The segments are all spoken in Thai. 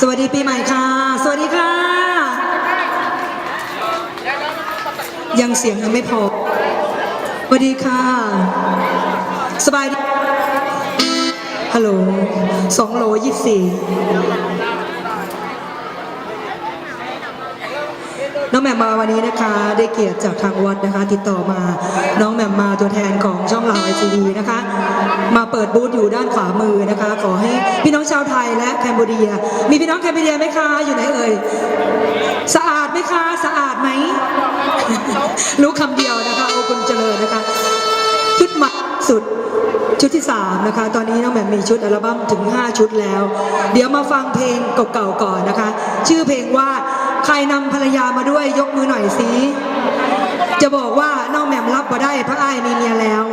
สวัสดีปีใหม่ค่ะ สวัสดีค่ะ ยังเสียงยังไม่พอ สวัสดีค่ะ สบายดีฮัลโหลสองโหลยี่สี่ น้องแหม่มมาวันนี้นะคะ ได้เกียรติจากทางวัดนะคะ ติดต่อมา น้องแหม่มมาตัวแทนของช่องเราไอทีวีนะคะ มาเปิดบูธอยู่ด้านขวามือนะคะ ขอให้พี่น้องชาวไทยและแคนเบร์เดีย มีพี่น้องแคนเบร์เดียไหมคะอยู่ไหนเอ่ยสะอาดไหมคะสะอาดไหมรู้คำเดียวนะคะโอคุณเจริญนะคะชุดหม่สุดชุดที่ 3 นะคะ ตอนนี้น้องแหม่มมีชุดอัลบั้มถึง 5 ชุดแล้ว เดี๋ยวมาฟังเพลงเก่าๆก่อนนะคะ ชื่อเพลงว่า รนำภรรยามาด้วยยกมือหน่อยสิจะบอกว่าน้องแหม่มรับบ่ได้พระอ้ายมีเมียแล้ว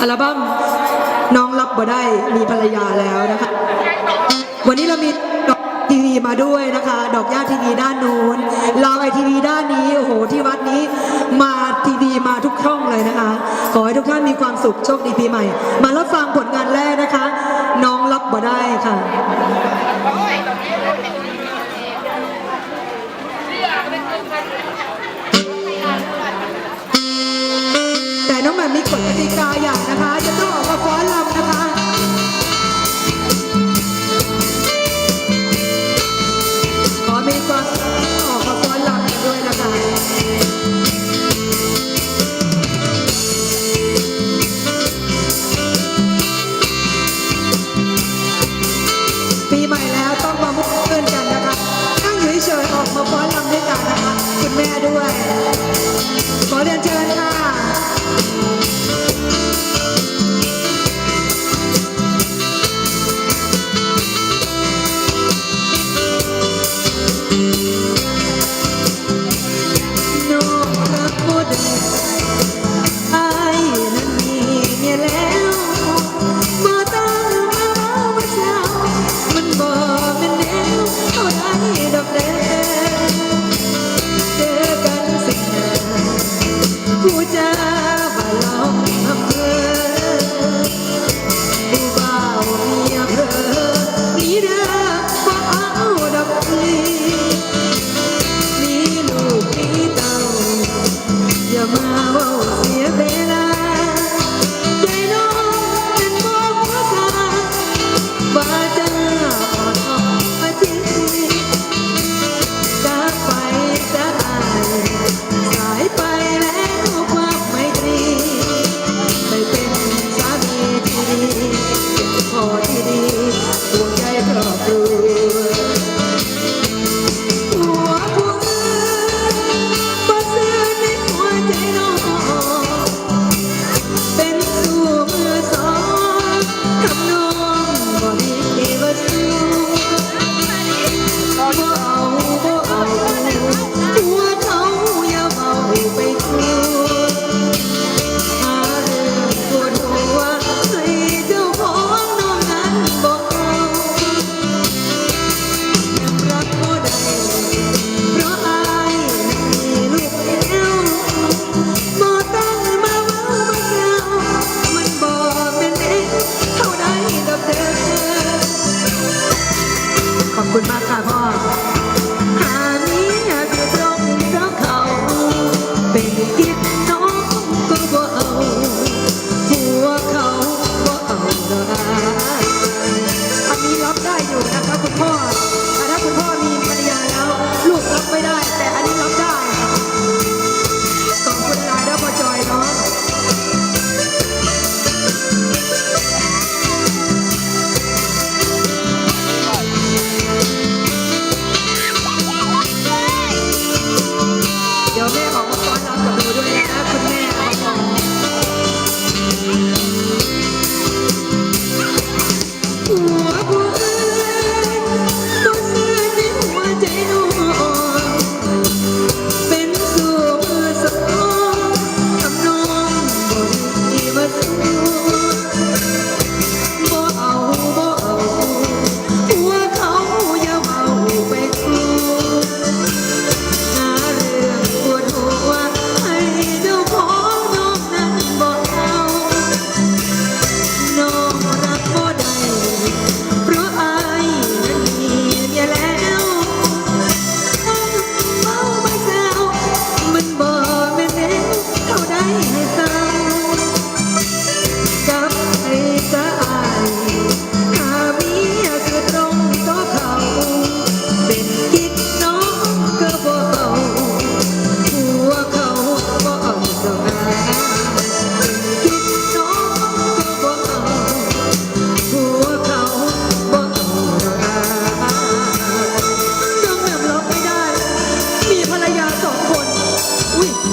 อัลบั้มน้องรับบ่ได้มีภรรยาแล้วนะคะ วันนี้เรามีดอกทีวีมาด้วยนะคะ ดอกย่าทีวีด้านนู้นเราไอทีวีด้านนี้โอ้โหที่วัดนี้มาทีวีมาทุกช่องเลยนะคะ ขอให้ทุกท่านมีความสุขโชคดีปีใหม่ มารับฟังผลงานแรกนะคะ น้องรับบ่ได้ค่ะ น้องแหม่มมีกฎกติกาอย่างนะคะ จะต้องออกมาฟ้อนรำนะ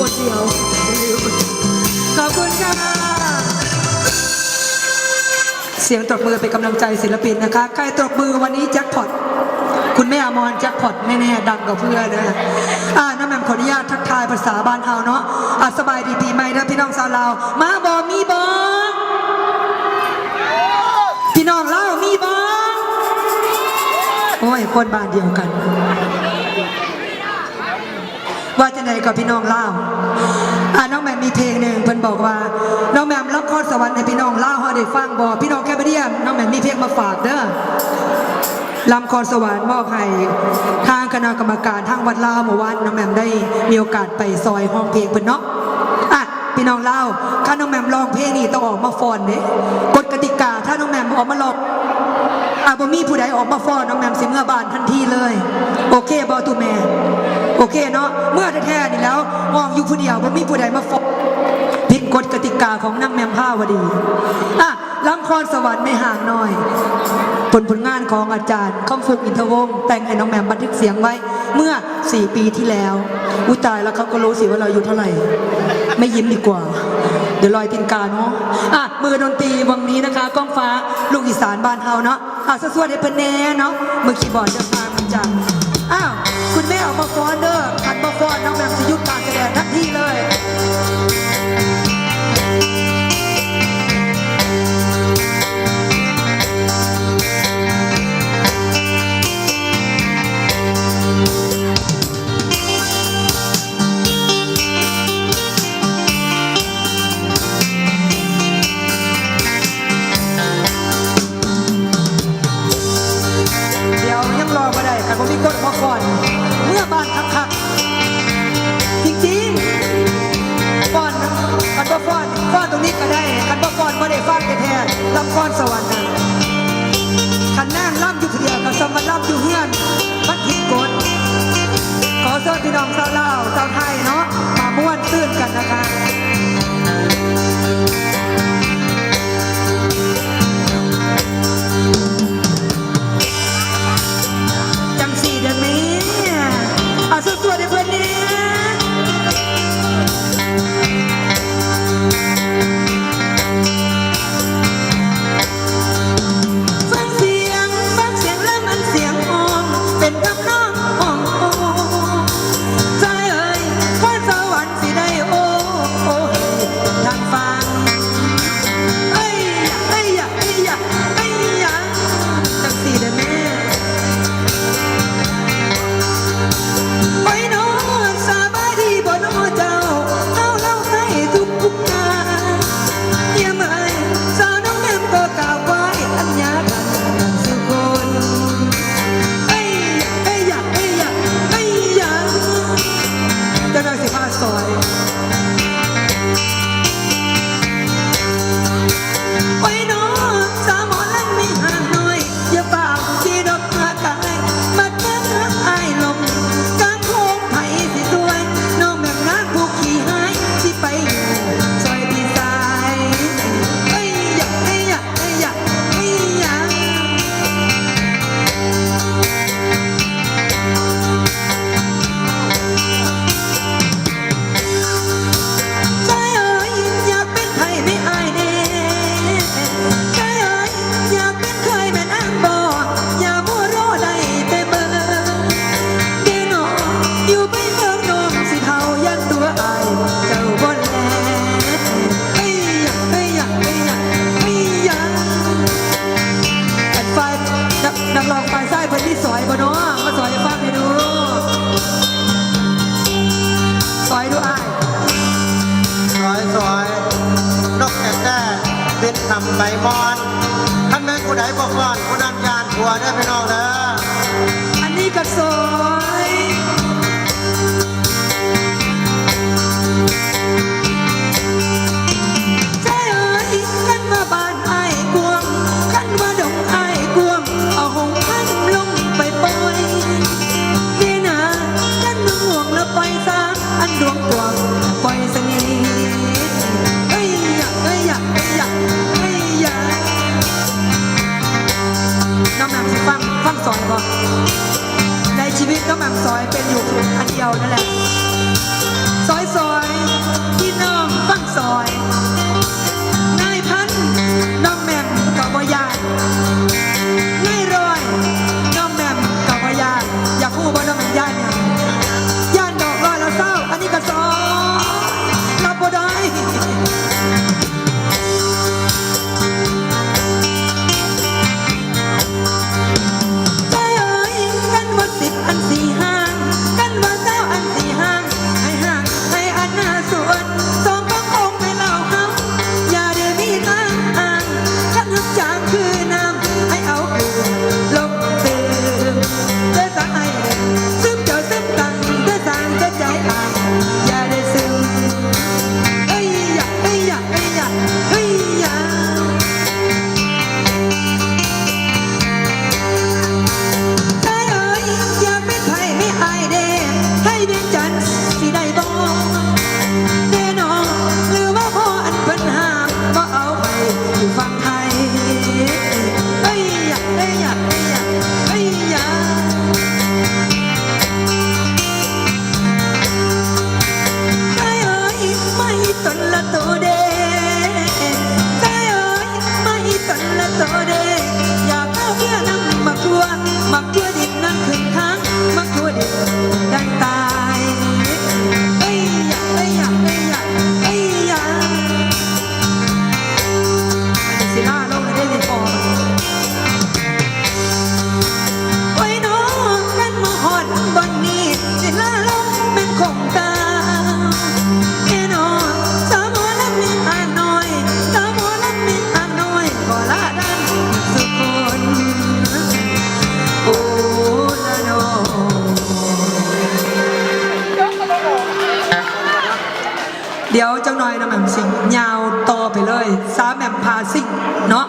คนเดียว ขอบคุณค่ะ เสียงตบมือเป็นกำลังใจศิลปินนะคะ ใครตบมือวันนี้แจ็คพอต คุณแม่อมรแจ็คพอตแน่ๆดังกว่าเพื่อนนะอ่าน้ำแม่มขออนุญาตทักทายภาษาบ้านเอาเนาะอ่สบายดีๆไหมนะพี่น้องชาวลาว มาบอมีบอพี่น้องลาวมีบอโอ้ยคนบ้านเดียวกัน กับพี่น้องเล่าอ่าน้องแหม่มมีเพลงหนึ่งเพิ่นบอกว่า น้องแหม่มรับข้อสวรรค์ในพี่น้องเล่าวเฮาได้ฟังบอพี่น้องแค่ไปเดียนน้องแหม่มมีเพลงมาฝากเด้อลำคอสวรรค์มอบให้ทางคณะกรรมการทางวัดลาวเมื่อวานน้องแหม่มได้มีโอกาสไปซอยห้องเพลงเพิ่นเนาะอะพี่น้องเล่าถ้าน้องแหม่มร้องเพลงนี้ต้องออกมาฟอนเด้กฎกติกาถ้าน้องแหม่มออกมาหลอกอะบ่มีผู้ใดออกมาฟอนน้องแหม่มสิเมื่อบานทันทีเลย โอเคบ่ตูแม่ โอเคเนาะเมื่อแท้ๆนี่แล้วมองอยู่ผู้เดียวบ่มีผู้ใดมาฟอนผิดกฎกติกาของนางแมมผ้าวดีอะลำครสวรรค์ไม่ห่างหน่อย ผลผลงานของอาจารย์คำฟุกอินทวงศ์แต่งให้น้องแมมบันทึกเสียงไว้เมื่อ 4 ปีที่แล้ว อุยตายแล้วเขาก็รู้สิว่าเราอายู่เท่าไหร่ ไม่ยิ้มดีกว่า เดี๋ยวลอยตินกาเนาะอะมือดนตรีวังนี้นะคะก้องฟ้าลูกอีสานบ้านเฮาเนาะอะสวดให้เนแน่เนาะมือคีย์บอร์ดเดินทางมันจังอ้าว แม่มาฟ้อนเด้อขันมาฟ้อนน้องแมมจะยุดการแสดงทันทีเลย แล้วแม่มสิงยาวต่อไปเลยสามแหม่มพาซิงเนาะ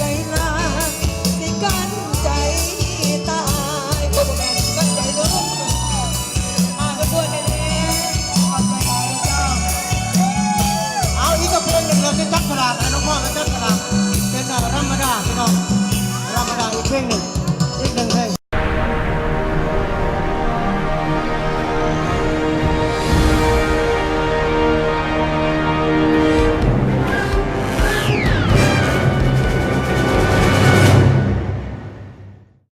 i ain't nothing.